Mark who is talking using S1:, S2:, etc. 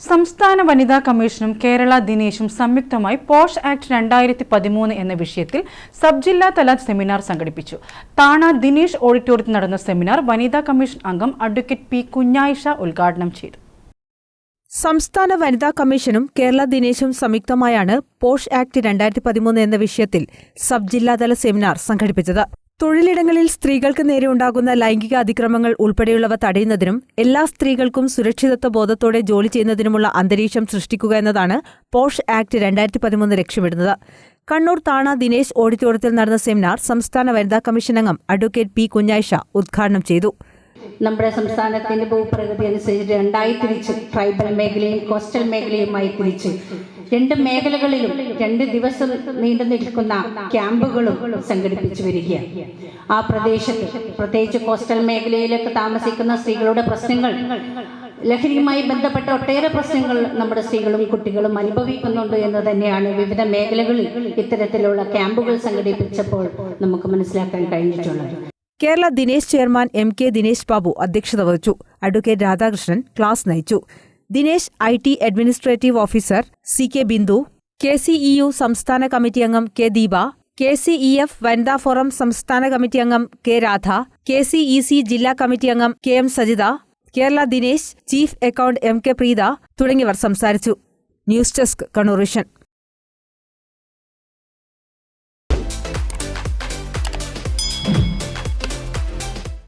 S1: സംസ്ഥാന വനിതാ കമ്മീഷനും കേരള ദിനേശും സംയുക്തമായി പോഷ് ആക്ട് രണ്ടായിരത്തി പതിമൂന്ന് എന്ന വിഷയത്തിൽ സബ് ജില്ലാ തല സെമിനാർ സംഘടിപ്പിച്ചു. താണ ദിനേശ് ഓഡിറ്റോറിയത്തിൽ നടന്ന സെമിനാർ വനിതാ കമ്മീഷൻ അംഗം അഡ്വക്കേറ്റ് പി കുഞ്ഞായിഷ ഉദ്ഘാടനം ചെയ്തു.
S2: സംസ്ഥാന വനിതാ കമ്മീഷനും കേരള ദിനേശും സംയുക്തമായാണ് പോഷ് ആക്ട് രണ്ടായിരത്തി പതിമൂന്ന് എന്ന വിഷയത്തിൽ സബ് ജില്ലാതല സെമിനാർ സംഘടിപ്പിച്ചത്. തൊഴിലിടങ്ങളിൽ സ്ത്രീകൾക്ക് നേരെ ഉണ്ടാകുന്ന ലൈംഗിക അതിക്രമങ്ങൾ ഉൾപ്പെടെയുള്ളവ തടയുന്നതിനും എല്ലാ സ്ത്രീകൾക്കും സുരക്ഷിതത്വ ബോധത്തോടെ ജോലി ചെയ്യുന്നതിനുമുള്ള അന്തരീക്ഷം സൃഷ്ടിക്കുക എന്നതാണ് പോഷ് ആക്ട് രണ്ടായിരത്തി പതിമൂന്ന് ലക്ഷ്യമിടുന്നത്. കണ്ണൂർ താണ ദിനേശ് ഓഡിറ്റോറിയത്തിൽ നടന്ന സെമിനാർ സംസ്ഥാന വനിതാ കമ്മീഷൻ അംഗം അഡ്വക്കേറ്റ് പി കുഞ്ഞായിഷ ഉദ്ഘാടനം ചെയ്തു.
S3: നമ്മുടെ സംസ്ഥാനത്തിന്റെ ഭൂപ്രകൃതി അനുസരിച്ച് രണ്ടായി തിരിച്ച് ട്രൈബൽ മേഖലയും കോസ്റ്റൽ മേഖലയുമായി തിരിച്ച്. രണ്ട് മേഖലകളിലും രണ്ട് ദിവസം നീണ്ടു നിൽക്കുന്ന ക്യാമ്പുകളും സംഘടിപ്പിച്ചു വരികയാണ്. ആ പ്രദേശത്ത് പ്രത്യേകിച്ച് കോസ്റ്റൽ മേഖലയിലൊക്കെ താമസിക്കുന്ന സ്ത്രീകളുടെ പ്രശ്നങ്ങൾ ലഹരിയുമായി ബന്ധപ്പെട്ട ഒട്ടേറെ പ്രശ്നങ്ങൾ നമ്മുടെ സ്ത്രീകളും കുട്ടികളും അനുഭവിക്കുന്നുണ്ട് എന്ന് തന്നെയാണ് വിവിധ മേഖലകളിൽ ഇത്തരത്തിലുള്ള ക്യാമ്പുകൾ സംഘടിപ്പിച്ചപ്പോൾ നമുക്ക് മനസ്സിലാക്കാൻ കഴിഞ്ഞിട്ടുള്ളത്.
S2: Kerala Dinesh chairman M K Dinesh Babu അധ്യക്ഷത വഹിച്ചു. അഡ്വക്കേറ്റ് രാധാകൃഷ്ണൻ ക്ലാസ് നയിച്ചു. Dinesh I T administrative officer C K Bindu K C E U സംസ്ഥാന കമ്മിറ്റി അംഗം K Deepa K C E F വനിതാ ഫോറം സംസ്ഥാന കമ്മിറ്റി അംഗം K Radha K C E C ജില്ലാ committee അംഗം K M Sajitha Kerala Dinesh chief account M K Preetha തുടങ്ങിയവർ സംസാരിച്ചു. News desk Kannur vision.